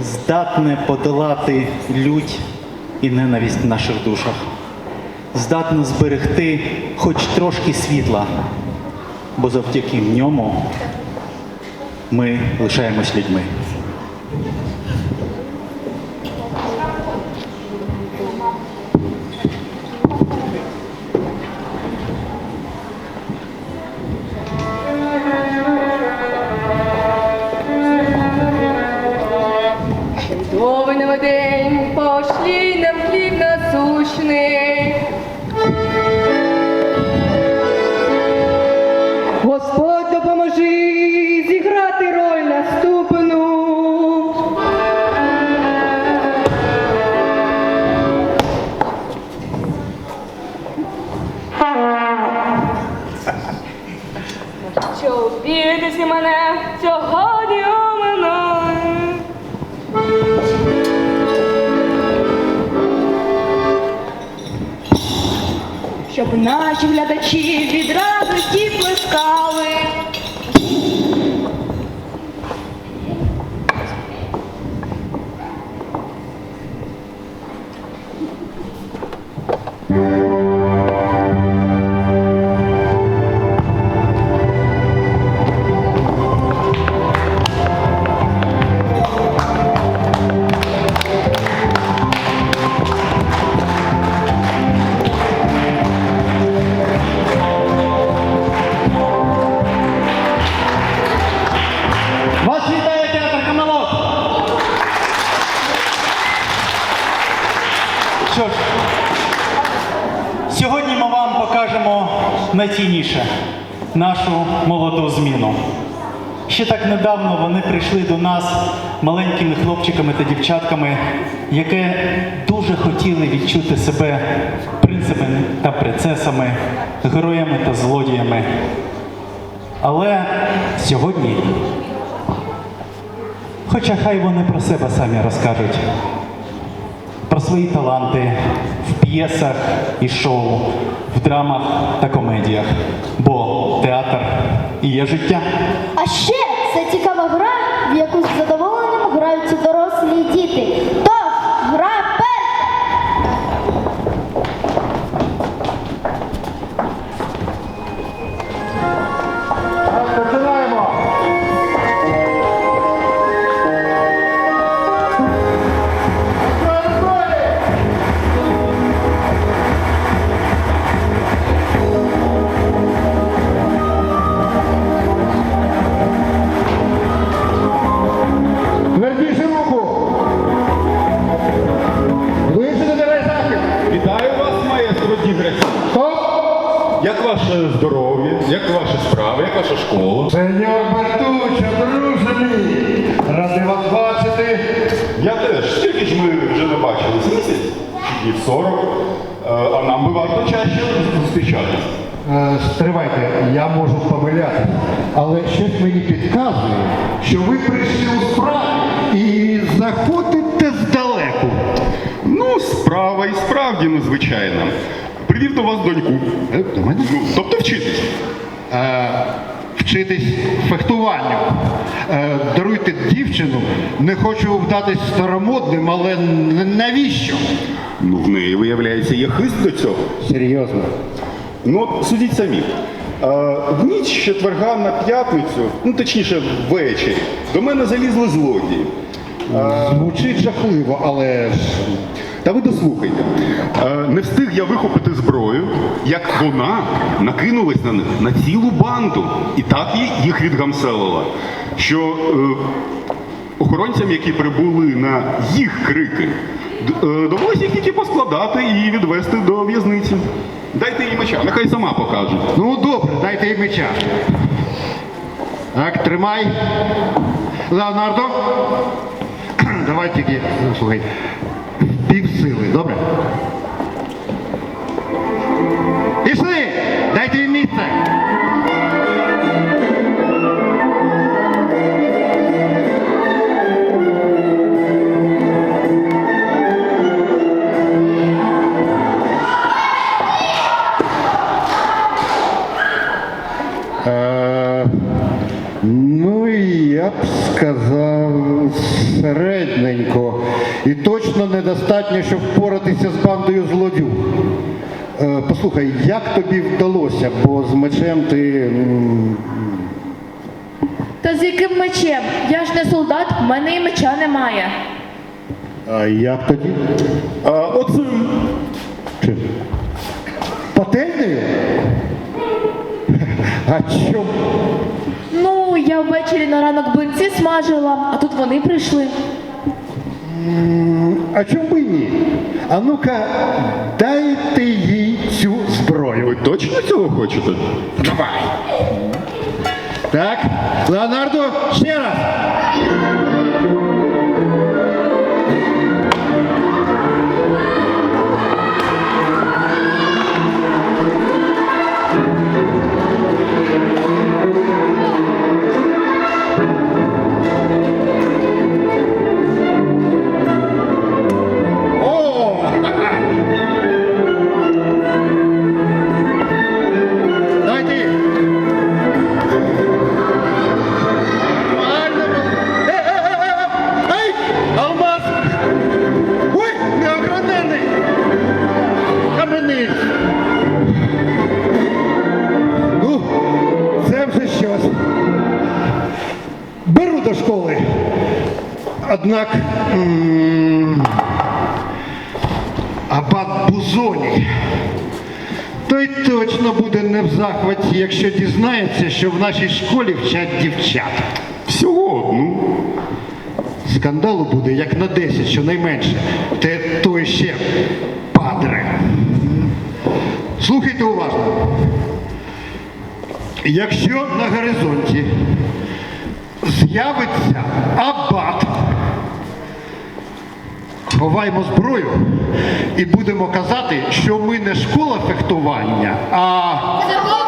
здатне подолати лють і ненависть в наших душах, здатне зберегти хоч трошки світла, бо завдяки ньому ми лишаємось людьми. Допоможи зіграти роль наступну. Що обідеться мене сьогодні у щоб наші глядачі від радості плескали. Маленькими хлопчиками та дівчатками, які дуже хотіли відчути себе принципами та принцесами, героями та злодіями. Але сьогодні Хоча хай вони про себе самі розкажуть, про свої таланти в п'єсах і шоу, в драмах та комедіях. Бо театр і є життя. А ще це цікава гра, в яку з діти. 40? Е, А нам би варто чаще зустрічатись. Е, Стривайте, я можу помилятися, але щось мені підказує, що ви прийшли у справі і заходите здалеку. Ну, справа і справді незвичайна. Привів до вас доньку. Е, До мене? Ну, тобто вчитись. Е, Вчитись фехтуванню. Е, Даруйте дівчину, не хочу вдатись старомодним, але навіщо? Ну, в неї, виявляється, є хист до цього. Серйозно. Ну, судіть самі. Е, В ніч четверга на п'ятницю, ну точніше ввечері, до мене залізли злодії. Звучить жахливо, але ж Та ви дослухайте. Е, не встиг я вихопити зброю, як вона накинулась на них на цілу банду і так їх відгамселила, що е, охоронцям, які прибули на їх крики, довелося їх тільки поскладати і відвести до в'язниці. Дайте їй меча, нехай сама покаже. Ну добре, дайте їй меча. Так, тримай. Леонардо. Давай тільки, слухай, пів сили, добре? Пішли! Дайте їм місце! Послухай, як тобі вдалося, бо з мечем ти. Та з яким мечем? Я ж не солдат, в мене і меча немає. А як тоді? А, оцим. Чим? Пательнею? А чому? Ну, я ввечері на ранок блинці смажила, а тут вони прийшли. А чому би ні? А ну-ка, дайте їй Ви точно цього хочете? Давай. Так, Леонардо, ще раз. Дізнається, що в нашій школі вчать дівчат. Всього одну. Скандалу буде як на 10, щонайменше. Те той ще падре. Слухайте уважно. Якщо на горизонті з'явиться абат, ховаємо зброю і будемо казати, що ми не школа фехтування, а.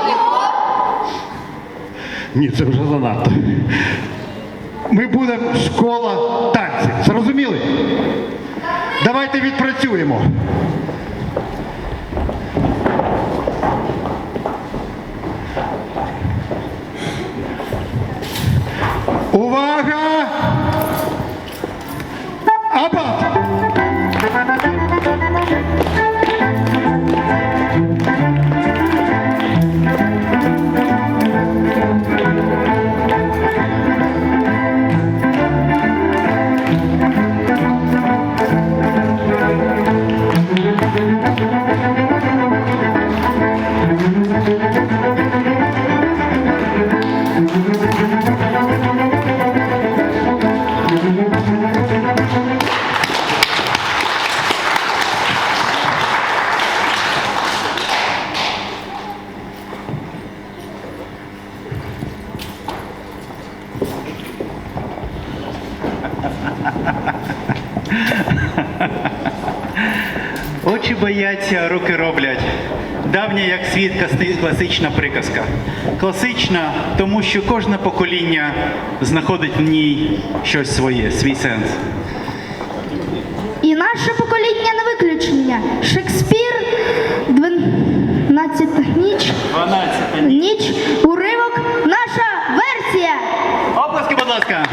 Ні, це вже занадто. Ми будемо школа танців. Зрозуміли? Давайте відпрацюємо. Очі руки роблять. Давня як світ класична приказка. Класична, тому що кожне покоління знаходить в ній щось своє, свій сенс. І наше покоління не виключення. Шекспір, 12 ніч, 12 ніч, уривок, наша версія. Оплески, будь ласка.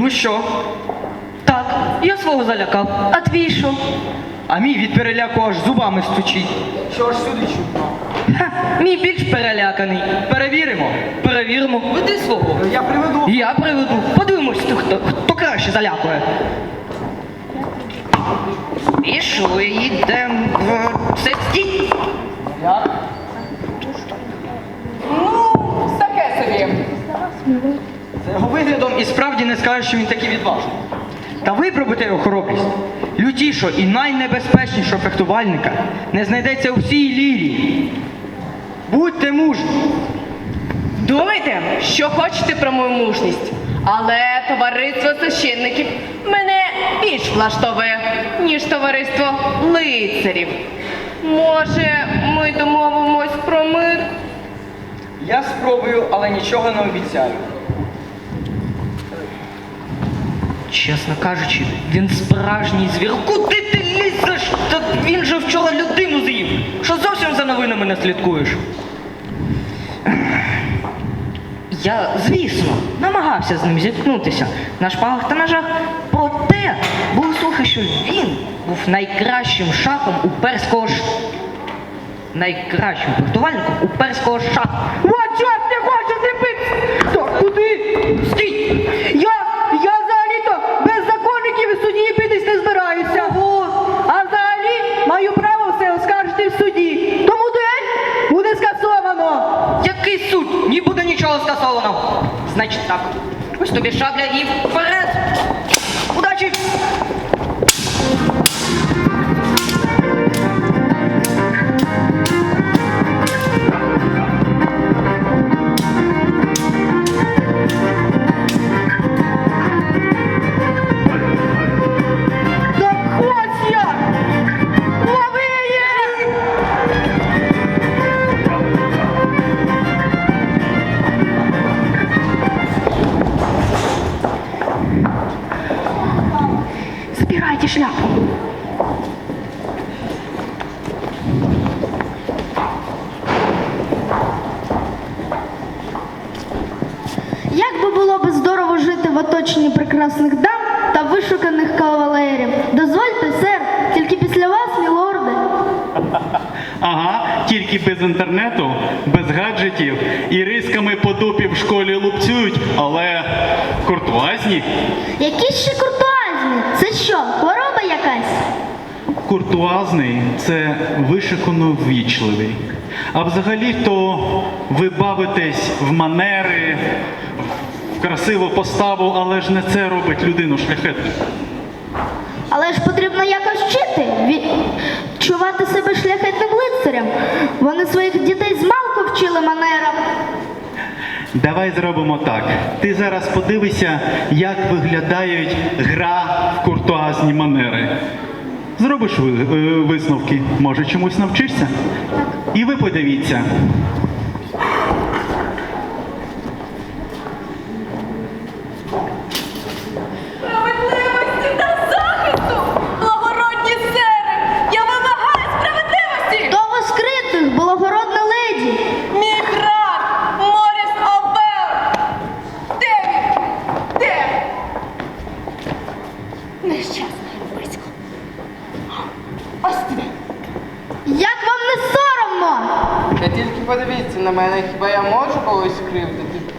Ну що? Так, я свого залякав. А твій що? А мій від переляку аж зубами стучить. Що ж сюди чутно? Ха, мій більш переляканий. Перевіримо. Перевіримо. Веди свого. Я приведу. Я приведу. Подивимось, хто, хто, хто краще залякує. Пішли, йдемо в сесті. Ну, таке собі. За його виглядом і справді не скажеш, що він такий відважний. Та випробуйте його хоробрість. лютішого і найнебезпечнішого фехтувальника не знайдеться у всій лірі. Будьте мужні. Думайте, що хочете про мою мужність. Але товариство священників мене більш влаштовує, ніж товариство лицарів. Може, ми домовимось про мир? Я спробую, але нічого не обіцяю. Чесно кажучи, він справжній звір. Куди ти лізеш? Та він же вчора людину з'їв. Що зовсім за новинами не слідкуєш? Я, звісно, намагався з ним зіткнутися на шпагах та ножах. Проте були слухи, що він був найкращим шахом у перського ш... найкращим фехтувальником у перського шаху. От чорт не хоче зліпити! То куди? Стій! Я, я взагалі-то без законників і судді битись не збираюся. А взагалі маю право все оскаржити в суді. Тому день буде скасовано. Який суд? Ні буде нічого скасовано. Значить так. Ось тобі шабля і вперед! Тільки без інтернету, без гаджетів і рисками по дупі в школі лупцюють, але куртуазні. Які ще куртуазні? Це що, хвороба якась? Куртуазний це вишикано ввічливий. А взагалі-то ви бавитесь в манери, в красиву поставу, але ж не це робить людину шляхетною. Але ж потрібно якось вчити, ві- чувати себе шляхетним лицарем. Вони своїх дітей з малку вчили манерам. Давай зробимо так. Ти зараз подивися, як виглядають гра в куртуазні манери. Зробиш е, висновки, може чомусь навчишся? І ви подивіться. Справедливості та захисту! Благородні сери! Я вимагаю справедливості! До воскритих, благородна леді. Мій брат Моріс Обел! Де він? Де? Нещасний близько. Ось ти. Як вам не соромно? Та тільки подивіться на мене, хіба я можу когось кривдити?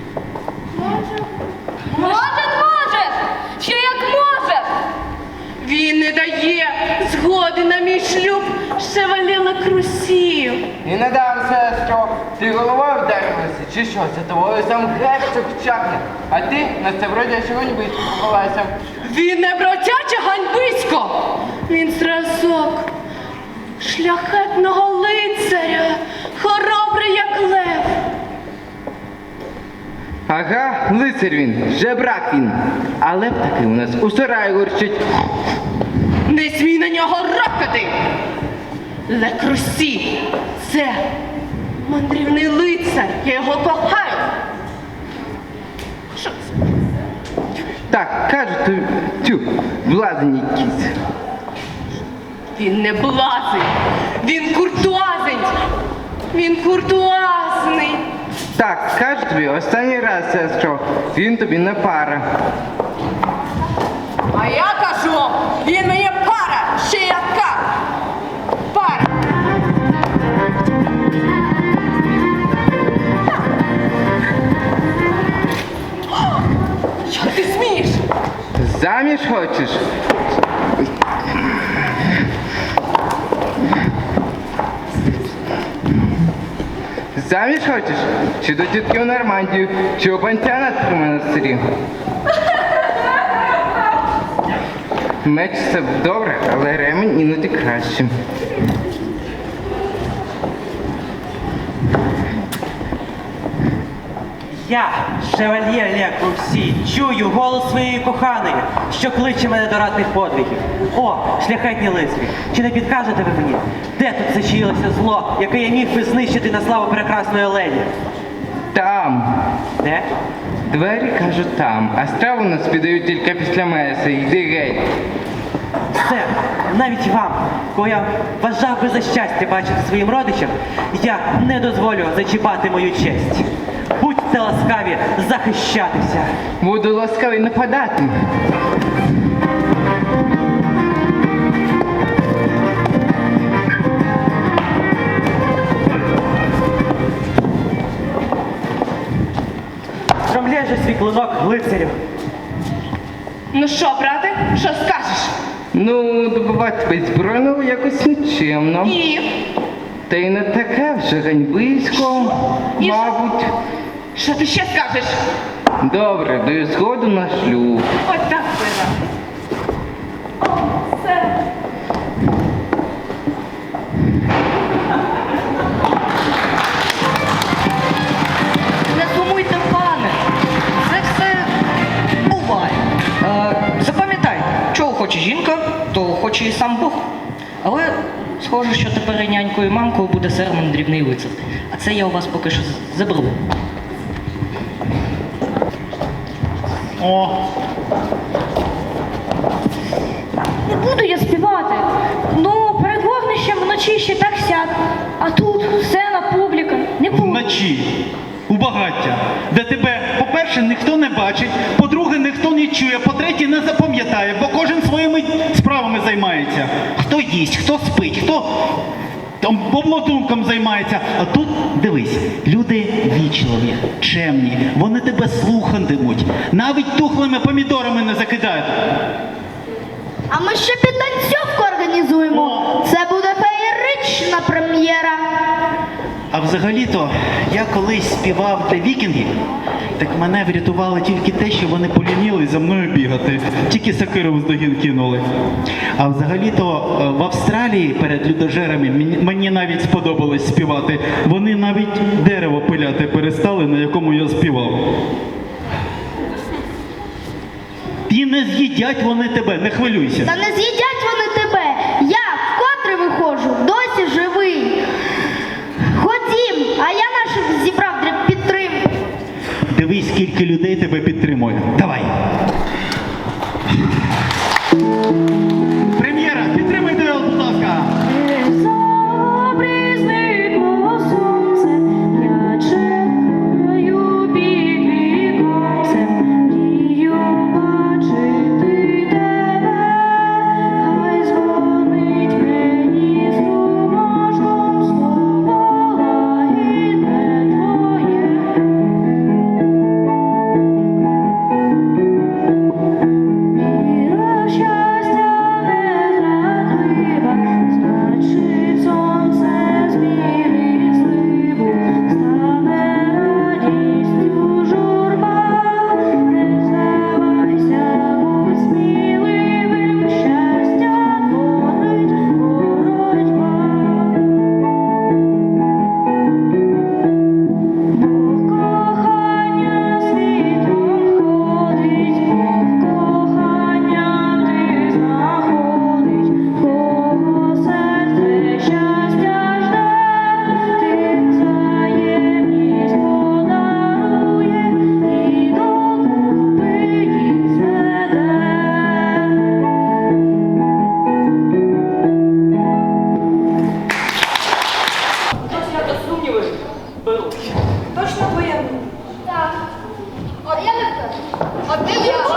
Може, може! Ще як може! Він не дає згоди на мій шлюб шеваліла крусів. І не дам сестро, ти головою вдарилася, чи що, за тобою сам герцог чахне, а ти на це вроді сьогодні би сховалася. Він не бродяче ганьбисько! Він зразок шляхетного лицаря, хоробрий як лев. Ага, лицар він, жебрак він. Але б таки у нас у сараї горчить. Не смій на нього рокати! Лекрусі, це мандрівний лицар, я його кохаю. Що це? Так, кажуть, тобі, тю, блазень якийсь. Він не блазень, він куртуазень, він куртуазний. Так, кажу тобі, останній раз, сестро, він тобі не пара. А я кажу, він мені пара, ще яка. Пара. Що ти смієш? Заміж хочеш? Заміж хочеш? Чи до тітки в Нормандію, чи у пантянат в монастирі? Меч це добре, але ремінь іноді краще. Я, шевальє Ле Крусі, чую голос своєї коханої, що кличе мене до ратних подвигів. О, шляхетні лицарі, чи не підкажете ви мені, де тут зачаїлося зло, яке я міг би знищити на славу прекрасної Олені? Там. Де? Двері кажуть там, а страву нас підають тільки після меси. Йди геть. Все, навіть вам, кого я вважав би за щастя бачити своїм родичам, я не дозволю зачіпати мою честь. Будьте ласкаві захищатися. Буду ласкавий нападати. Стромляй же свій клинок лицарю. Ну що, брате, що скажеш? Ну, добувати беззбройного якось нечемно. І Та й не таке вже ганьбисько, І що? мабуть. Що ти ще скажеш? Добре, даю згоду на шлюб. Ось так вина. Все. Не сумуйте, пане. Це все буває. Е, чого хоче жінка, то хоче і сам Бог. Але схоже, що тепер і нянькою і мамкою буде сер мандрівний лицар. А це я у вас поки що заберу. О, Не буду я співати. Ну, перед вогнищем вночі ще так сяд. А тут сцена, публіка. Не буду. вночі, у багаття, де тебе, по-перше, ніхто не бачить, по-друге, ніхто не чує, по-третє, не запам'ятає, бо кожен своїми справами займається. Хто їсть, хто спить, хто там облодунком займається. А тут дивись, люди вічливі, чемні, вони тебе слухатимуть, навіть тухлими помідорами не закидають. А ми ще підтанцьовку організуємо. Це буде феєрична прем'єра. А взагалі-то я колись співав для вікінгів, так мене врятувало тільки те, що вони полініли за мною бігати. Тільки сокиру здогін кинули. А взагалі-то е, в Австралії перед людожерами мені навіть сподобалось співати. Вони навіть дерево пиляти перестали, на якому я співав. І не з'їдять вони тебе, не хвилюйся. Та не з'їдять вони тебе. Я вкотре виходжу, досі живий. Ходім, а я наших зібрав для підтримки. Дивись, скільки людей тебе підтримує. Давай. Прем'єра, підтримай його, будь ласка. Точно твоя? Так. О, я не впевнена. Одним я.